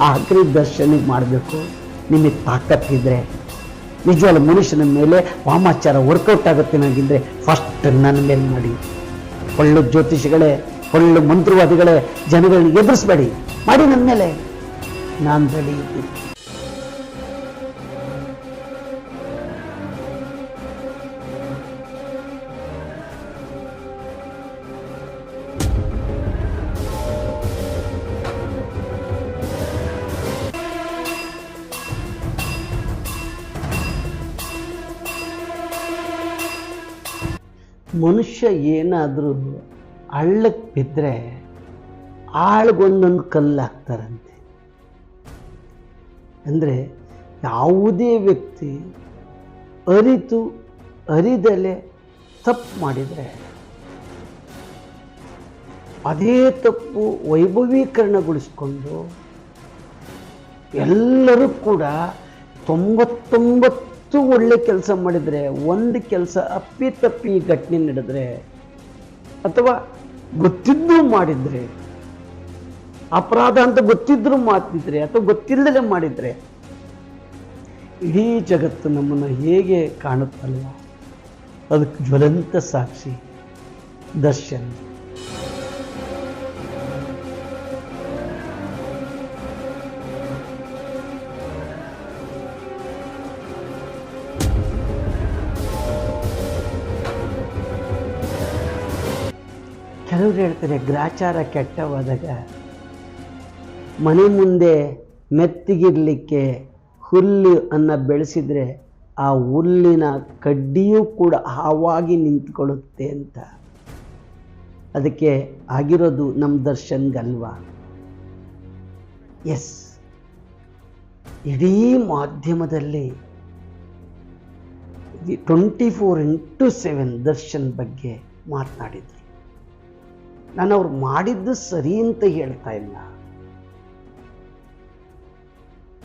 ಆಖರಿ ದರ್ಶನಿಗೆ ಮಾಡಬೇಕು. ನಿಮಗೆ ತಾಕತ್ತಿದ್ರೆ. ನಿಜವಾದ ಮನುಷ್ಯನ ಮೇಲೆ ವಾಮಾಚಾರ ವರ್ಕೌಟ್ ಆಗುತ್ತೆ ನನಗಿದ್ರೆ ಫಸ್ಟ್ ನನ್ನ ಮೇಲೆ ಮಾಡಿ. ಒಳ್ಳೆ ಜ್ಯೋತಿಷಿಗಳೇ, ಒಳ್ಳೆ ಮಂತ್ರವಾದಿಗಳೇ, ಜನಗಳನ್ನ ಎದುರಿಸ್ಬೇಡಿ. ಮಾಡಿ ನನ್ನ ಮೇಲೆ. ನಾನು ರೆಡಿ ಮನುಷ್ಯ ಏನಾದರೂ ಹಳ್ಳಕ್ಕೆ ಬಿದ್ದರೆ ಆಳ್ಗೊಂದೊಂದು ಕಲ್ಲು ಹಾಕ್ತಾರಂತೆ. ಅಂದರೆ ಯಾವುದೇ ವ್ಯಕ್ತಿ ಅರಿತು, ಅರಿದಲೆ ತಪ್ಪು ಮಾಡಿದರೆ ಅದೇ ತಪ್ಪು ವೈಭವೀಕರಣಗೊಳಿಸ್ಕೊಂಡು ಎಲ್ಲರೂ ಕೂಡ ತೊಂಬತ್ತೊಂಬತ್ತು ಒಳ್ಳೆ ಕೆಲಸ ಮಾಡಿದರೆ, ಒಂದು ಕೆಲಸ ಅಪ್ಪಿ ತಪ್ಪಿ ಘಟನೆ ನಡೆದ್ರೆ, ಅಥವಾ ಗೊತ್ತಿದ್ದು ಮಾಡಿದರೆ, ಅಪರಾಧ ಅಂತ ಗೊತ್ತಿದ್ರು ಮಾತಿದ್ರೆ ಅಥವಾ ಗೊತ್ತಿಲ್ಲದೆ ಮಾಡಿದರೆ, ಇಡೀ ಜಗತ್ತು ನಮ್ಮನ್ನು ಹೇಗೆ ಕಾಣುತ್ತಲ್ಲ ಅದಕ್ಕೆ ಜ್ವಲಂತ ಸಾಕ್ಷಿ, ದರ್ಶನ್. ಕೆಲವರು ಹೇಳ್ತಾರೆ, ಗ್ರಾಚಾರ ಕೆಟ್ಟವಾದಾಗ ಮನೆ ಮುಂದೆ ಮೆತ್ತಿಗಿರಲಿಕ್ಕೆ ಹುಲ್ಲು ಅನ್ನ ಬೆಳೆಸಿದರೆ ಆ ಹುಲ್ಲಿನ ಕಡ್ಡಿಯೂ ಕೂಡ ಹಾವಾಗಿ ನಿಂತ್ಕೊಳ್ಳುತ್ತೆ ಅಂತ. ಅದಕ್ಕೆ ಆಗಿರೋದು ನಮ್ಮ ದರ್ಶನ್ಗಲ್ವಾ? ಎಸ್. ಇಡೀ ಮಾಧ್ಯಮದಲ್ಲಿ twenty four into seven Darshan ಬಗ್ಗೆ ಮಾತನಾಡಿದ್ರು. ನಾನು ಅವ್ರು ಮಾಡಿದ್ದು ಸರಿ ಅಂತ ಹೇಳ್ತಾ ಇಲ್ಲ.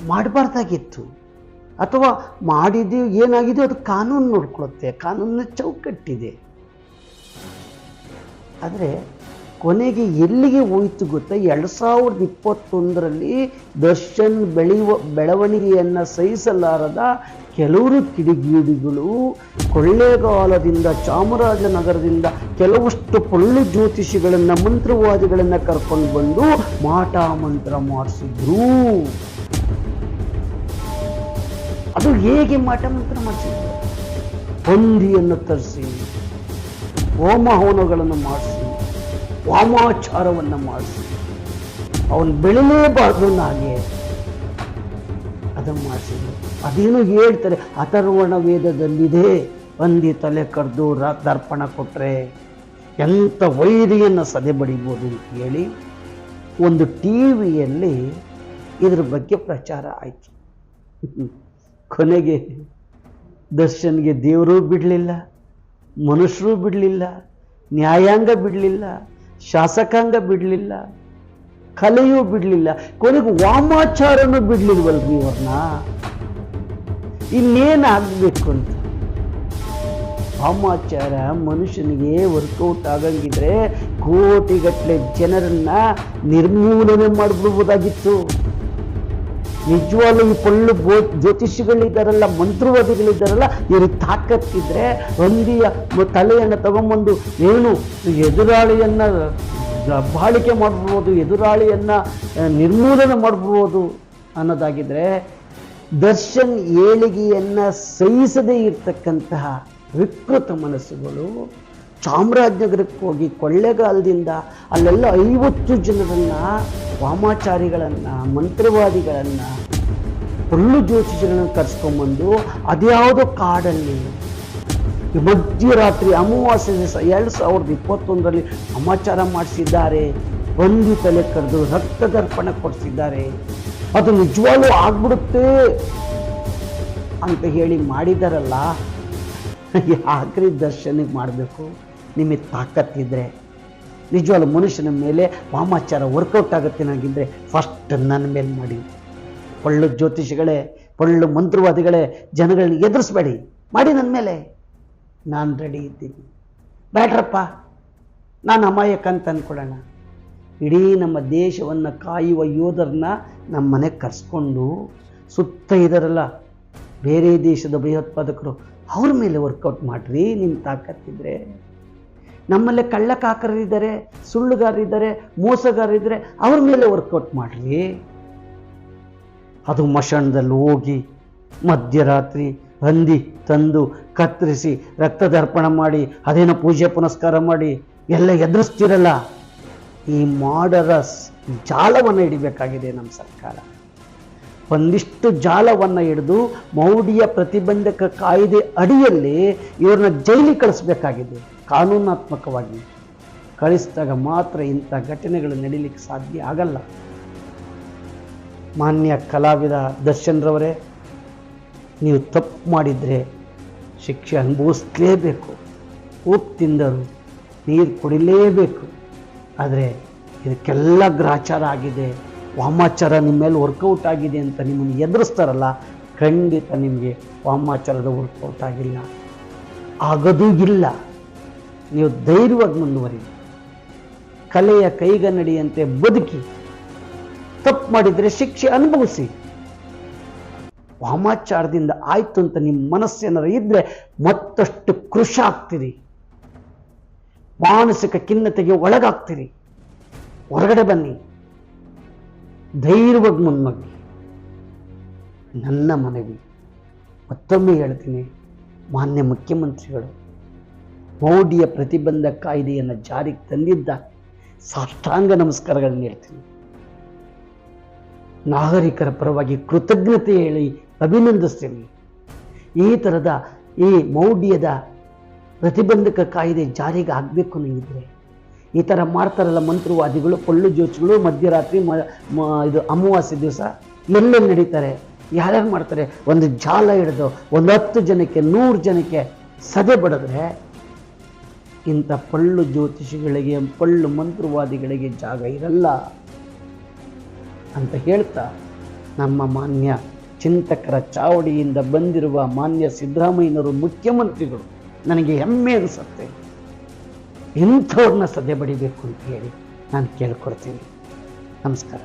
ಮಾಡಬಾರ್ದಾಗಿತ್ತು. ಅಥವಾ ಮಾಡಿದ್ದು ಏನಾಗಿದೆ ಅದು ಕಾನೂನು ನೋಡ್ಕೊಳುತ್ತೆ ಕಾನೂನಿನ ಚೌಕಟ್ಟಿದೆ. ಆದರೆ ಕೊನೆಗೆ ಎಲ್ಲಿಗೆ ಹೋಯಿತು ಗೊತ್ತಾ? ಎರಡು ಸಾವಿರದ ಇಪ್ಪತ್ತೊಂದರಲ್ಲಿ ದರ್ಶನ್ ಬೆಳೆಯುವ ಬೆಳವಣಿಗೆಯನ್ನು ಸಹಿಸಲಾರದ ಕೆಲವರು ಕಿಡಿಗೀಡಿಗಳು ಕೊಳ್ಳೇಗಾಲದಿಂದ ಚಾಮರಾಜನಗರದಿಂದ ಕೆಲವಷ್ಟು ಪೊಳ್ಳು ಜ್ಯೋತಿಷಿಗಳನ್ನು, ಮಂತ್ರವಾದಿಗಳನ್ನು ಕರ್ಕೊಂಡು ಬಂದು ಮಾಟ ಮಂತ್ರ ಮಾಡಿಸಿದ್ರು. ಅದು ಹೇಗೆ ಮಾಟ ಮಂತ್ರ ಮಾಡಿಸಿದ್ರು? ಹೊಂದಿಯನ್ನು ತರಿಸಿ ಹೋಮ ಹವನಗಳನ್ನು ಮಾಡಿಸಿ, ವಾಮಾಚಾರವನ್ನು ಮಾಡಿಸಿ. ಅವನು ಬೆಳೆಯಲೇಬಾರ್ದು ಹಾಗೆ ಮಾಡಿಸಿದ್ರು. ಅದೇನು ಹೇಳ್ತಾರೆ, ಅಥರ್ವಣ ವೇದದಲ್ಲಿದೆ. ಹಂದಿ ತಲೆ ಕರೆದು ರ, ದರ್ಪಣ ಕೊಟ್ಟರೆ ಎಂಥ ವೈರಿಯನ್ನು ಸದೆ ಬಡಿಬೋದು ಅಂತ ಹೇಳಿ ಒಂದು ಟಿ ವಿಯಲ್ಲಿ ಇದ್ರ ಬಗ್ಗೆ ಪ್ರಚಾರ ಆಯಿತು. ಕೊನೆಗೆ ದರ್ಶನ್ಗೆ ದೇವರೂ ಬಿಡಲಿಲ್ಲ ಮನುಷ್ಯರೂ ಬಿಡಲಿಲ್ಲ, ನ್ಯಾಯಾಂಗ ಬಿಡಲಿಲ್ಲ, ಶಾಸಕಾಂಗ ಬಿಡಲಿಲ್ಲ ಕಲೆಯೂ ಬಿಡಲಿಲ್ಲ. ಕೊನೆಗೆ ವಾಮಾಚಾರನೂ ಬಿಡಲಿಲ್ವಲ್ರಿ ಇವ್ರನ್ನ? ಇನ್ನೇನಾಗಬೇಕು ಅಂತ? ವಾಮಾಚಾರ ಮನುಷ್ಯನಿಗೆ ವರ್ಕೌಟ್ ಆಗಂಗಿದ್ರೆ ಕೋಟಿಗಟ್ಟಲೆ ಜನರನ್ನ ನಿರ್ಮೂಲನೆ ಮಾಡಿಬಿಡ್ಬೋದಾಗಿತ್ತು. ನಿಜವಾಗ್ಲೂ ಈ ಪಳ್ಳು ಬೋ ಜ್ಯೋತಿಷಿಗಳಿದ್ದಾರಲ್ಲ ಮಂತ್ರವಾದಿಗಳಿದ್ದಾರಲ್ಲ ಇವ್ರ ತಾಕತ್ತಿದ್ರೆ ಹಂದಿಯ ತಲೆಯನ್ನು ತಗೊಂಬಂದು ಏನು ಎದುರಾಳಿಯನ್ನ ಬಾಳಿಕೆ ಮಾಡ್ಬಿಡ್ಬೋದು, ಎದುರಾಳಿಯನ್ನು ನಿರ್ಮೂಲನೆ ಮಾಡಿಬಿಡ್ಬೋದು ಅನ್ನೋದಾಗಿದ್ದರೆ ದರ್ಶನ್ ಏಳಿಗೆಯನ್ನು ಸಹಿಸದೇ ಇರತಕ್ಕಂತಹ ವಿಕೃತ ಮನಸ್ಸುಗಳು ಚಾಮರಾಜನಗರಕ್ಕೆ ಹೋಗಿ ಕೊಳ್ಳೆಗಾಲದಿಂದ ಅಲ್ಲೆಲ್ಲ ಐವತ್ತು ಜನರನ್ನು, ವಾಮಾಚಾರಿಗಳನ್ನು, ಮಂತ್ರವಾದಿಗಳನ್ನು ಪೊಳ್ಳು ಜ್ಯೋತಿಷಗಳನ್ನು ಕರ್ಸ್ಕೊಂಬಂದು ಅದ್ಯಾವುದೋ ಕಾಡಲ್ಲಿ ಮಧ್ಯರಾತ್ರಿ ಅಮಾವಾಸ್ಯೆ ದಿವಸ ಎರಡು ಸಾವಿರದ ಇಪ್ಪತ್ತೊಂದರಲ್ಲಿ ಸಮಾಚಾರ ಮಾಡಿಸಿದ್ದಾರೆ. ಬಂದು ತಲೆ ಕರೆದು ರಕ್ತದರ್ಪಣ ಕೊಡಿಸಿದ್ದಾರೆ. ಅದು ನಿಜವಾಗ್ಲೂ ಆಗ್ಬಿಡುತ್ತೆ ಅಂತ ಹೇಳಿ ಮಾಡಿದಾರಲ್ಲ. ಆಖರಿ ದರ್ಶನಕ್ಕೆ ಮಾಡಬೇಕು? ನಿಮಗೆ ತಾಕತ್ತಿದ್ರೆ ನಿಜವಾಗ್ಲೂ ಮನುಷ್ಯನ ಮೇಲೆ ವಾಮಾಚಾರ ವರ್ಕೌಟ್ ಆಗುತ್ತೆ ನನಗಿದ್ರೆ ಫಸ್ಟ್ ನನ್ನ ಮೇಲೆ ಮಾಡಿ. ಒಳ್ಳೆ ಜ್ಯೋತಿಷಿಗಳೇ, ಒಳ್ಳೆ ಮಂತ್ರವಾದಿಗಳೇ, ಜನಗಳನ್ನ ಎದುರಿಸ್ಬೇಡಿ. ಮಾಡಿ ನನ್ನ ಮೇಲೆ. ನಾನು ರೆಡಿ ಇದ್ದೀನಿ. ಬೇಡ್ರಪ್ಪ ನಾನು ಅಮಾಯಕ ಅಂತ ಅಂದ್ಕೊಡೋಣ ಇಡೀ ನಮ್ಮ ದೇಶವನ್ನು ಕಾಯುವ ಯೋಧರನ್ನ ನಮ್ಮ ಮನೆಗೆ ಕರೆಸ್ಕೊಂಡು ಸುತ್ತ ಇದ್ದಾರಲ್ಲ ಬೇರೆ ದೇಶದ ಭಯೋತ್ಪಾದಕರು, ಅವ್ರ ಮೇಲೆ ವರ್ಕೌಟ್ ಮಾಡಿರಿ ನಿಮ್ಮ ತಾಕತ್ತಿದ್ರೆ ನಮ್ಮಲ್ಲೇ ಕಳ್ಳಕಾಕರಿದ್ದಾರೆ ಸುಳ್ಳುಗಾರರಿದ್ದಾರೆ ಮೋಸಗಾರರಿದ್ದಾರೆ ಅವ್ರ ಮೇಲೆ ವರ್ಕೌಟ್ ಮಾಡಿರಿ. ಅದು ಮಶಾಣದಲ್ಲಿ ಹೋಗಿ ಮಧ್ಯರಾತ್ರಿ ಹಂದಿ, ತಂದು, ಕತ್ತರಿಸಿ, ರಕ್ತದರ್ಪಣ ಮಾಡಿ, ಅದೇನೋ ಪೂಜೆ ಪುನಸ್ಕಾರ ಮಾಡಿ, ಎಲ್ಲ ಎದುರಿಸ್ತಿರಲ್ಲ? ಈ ಮಾಡರ ಜಾಲವನ್ನು ಹಿಡಿಬೇಕಾಗಿದೆ ನಮ್ಮ ಸರ್ಕಾರ. ಒಂದಿಷ್ಟು ಜಾಲವನ್ನು ಹಿಡಿದು ಮೌಢ್ಯ ಪ್ರತಿಬಂಧಕ ಕಾಯ್ದೆ ಅಡಿಯಲ್ಲಿ ಇವ್ರನ್ನ ಜೈಲಿಗೆ ಕಳಿಸ್ಬೇಕಾಗಿದೆ, ಕಾನೂನಾತ್ಮಕವಾಗಿ. ಕಳಿಸಿದಾಗ ಮಾತ್ರ ಇಂಥ ಘಟನೆಗಳು ನಡೀಲಿಕ್ಕೆ ಸಾಧ್ಯ ಆಗಲ್ಲ. ಮಾನ್ಯ ಕಲಾವಿದ ದರ್ಶನ್ರವರೇ ನೀವು ತಪ್ಪು ಮಾಡಿದರೆ ಶಿಕ್ಷೆ ಅನುಭವಿಸ್ಲೇಬೇಕು. ಉಪ್ಪು ತಿಂದರು, ನೀರು ಕುಡಿಲೇಬೇಕು. ಆದರೆ ಇದಕ್ಕೆಲ್ಲ ಗ್ರಾಚಾರ ಆಗಿದೆ. ವಾಮಾಚಾರ ನಿಮ್ಮ ಮೇಲೆ ವರ್ಕೌಟ್ ಆಗಿದೆ ಅಂತ ನಿಮ್ಮನ್ನು ಎದುರಿಸ್ತಾರಲ್ಲ, ಖಂಡಿತ ನಿಮಗೆ ವಾಮಾಚಾರದ ವರ್ಕೌಟ್ ಆಗಿಲ್ಲ. ಆಗೋದೂ ಇಲ್ಲ. ನೀವು ಧೈರ್ಯವಾಗಿ ಮುಂದುವರಿ ಕಲೆಯ ಕೈಗನ್ನಡಿಯಂತೆ ಬದುಕಿ. ತಪ್ಪು ಮಾಡಿದರೆ ಶಿಕ್ಷೆ ಅನುಭವಿಸಿ. ವಾಮಾಚಾರದಿಂದ ಆಯ್ತು ಅಂತ ನಿಮ್ಮ ಮನಸ್ಸೇನಾರು ಇದ್ರೆ ಮತ್ತಷ್ಟು ಕೃಷ ಆಗ್ತೀರಿ ಮಾನಸಿಕ ಖಿನ್ನತೆಗೆ ಒಳಗಾಗ್ತೀರಿ. ಹೊರಗಡೆ ಬನ್ನಿ. ಧೈರ್ಯವಾಗಿ ಮುನ್ನುಗ್ಗಿ ನನ್ನ ಮನವಿ. ಮತ್ತೊಮ್ಮೆ ಹೇಳ್ತೀನಿ, ಮಾನ್ಯ ಮುಖ್ಯಮಂತ್ರಿಗಳು ಮೌಢ್ಯ ಪ್ರತಿಬಂಧ ಕಾಯ್ದೆಯನ್ನು ಜಾರಿಗೆ ತಂದಿದ್ದ ಸಾಷ್ಟಾಂಗ ನಮಸ್ಕಾರಗಳನ್ನು ಹೇಳ್ತೀನಿ. ನಾಗರಿಕರ ಪರವಾಗಿ ಕೃತಜ್ಞತೆ ಹೇಳಿ ಅಭಿನಂದಿಸ್ತೀನಿ. ಈ ಥರದ ಈ ಮೌಢ್ಯದ ಪ್ರತಿಬಂಧಕ ಕಾಯ್ದೆ ಜಾರಿಗೆ ಆಗಬೇಕು ನನಗಿದ್ರೆ ಈ ಥರ ಮಾಡ್ತಾರಲ್ಲ ಮಂತ್ರವಾದಿಗಳು, ಪಳ್ಳು ಜೋಚಿಗಳು ಮಧ್ಯರಾತ್ರಿ ಮ, ಇದು ಅಮಾವಾಸ್ಯೆ ದಿವಸ ಎಲ್ಲೆಲ್ಲಿ ನಡೀತಾರೆ? ಯಾರ್ಯಾರು ಮಾಡ್ತಾರೆ? ಒಂದು ಜಾಲ ಹಿಡಿದು ಒಂದು ಹತ್ತು ಜನಕ್ಕೆ, ನೂರು ಜನಕ್ಕೆ ಸದೆ ಬಡಿದ್ರೆ ಇಂಥ ಪಳ್ಳು ಜ್ಯೋತಿಷಿಗಳಿಗೆ, ಪಳ್ಳು ಮಂತ್ರವಾದಿಗಳಿಗೆ ಜಾಗ ಇರಲ್ಲ ಅಂತ ಹೇಳ್ತಾ ನಮ್ಮ ಮಾನ್ಯ ಚಿಂತಕರ ಚಾವಡಿಯಿಂದ ಬಂದಿರುವ ಮಾನ್ಯ ಸಿದ್ದರಾಮಯ್ಯನವರು ಮುಖ್ಯಮಂತ್ರಿಗಳು, ನನಗೆ ಹೆಮ್ಮೆ ಅನಿಸುತ್ತೆ. ಇಂಥವ್ರನ್ನ ಸದ್ಯ ಬಡಿಬೇಕು ಅಂತ ಹೇಳಿ ನಾನು ಕೇಳ್ಕೊಡ್ತೀನಿ. ನಮಸ್ಕಾರ.